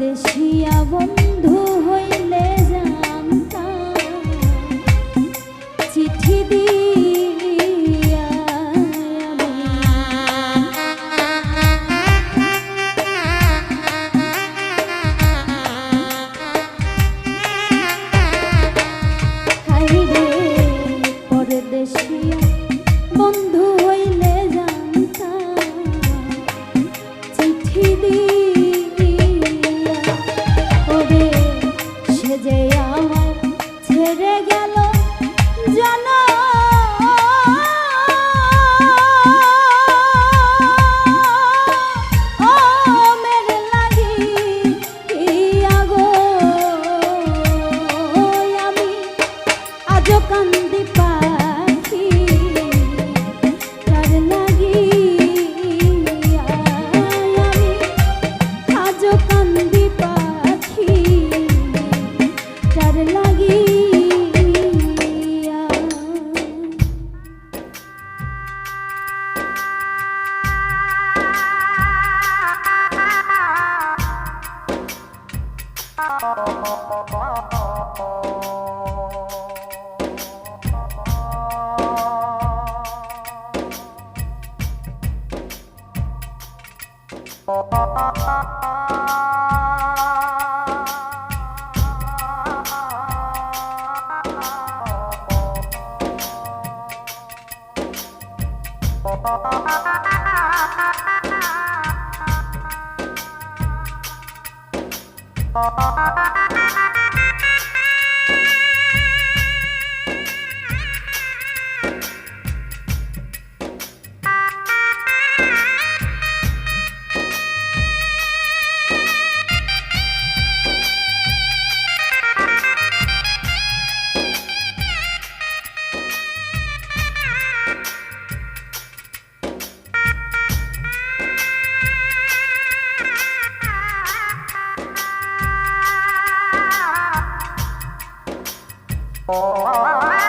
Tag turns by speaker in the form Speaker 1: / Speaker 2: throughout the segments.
Speaker 1: দেশিয়া বন্ধু হইলে Thank you. Oh,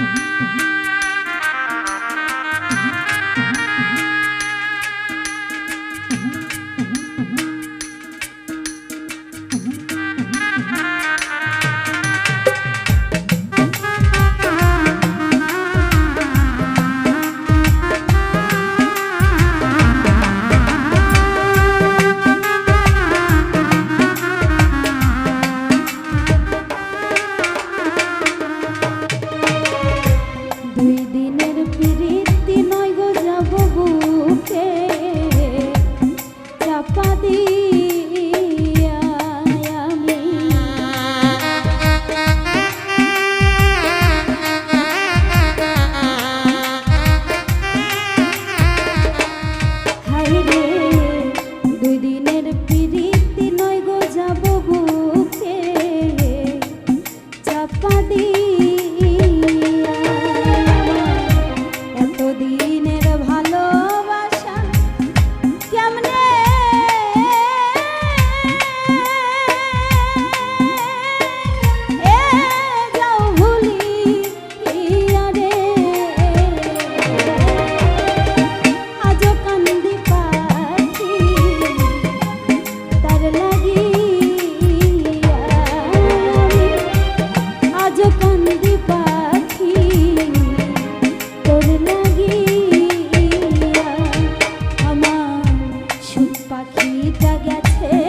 Speaker 1: Mm-hmm. ಮಾಡಿ গেছে।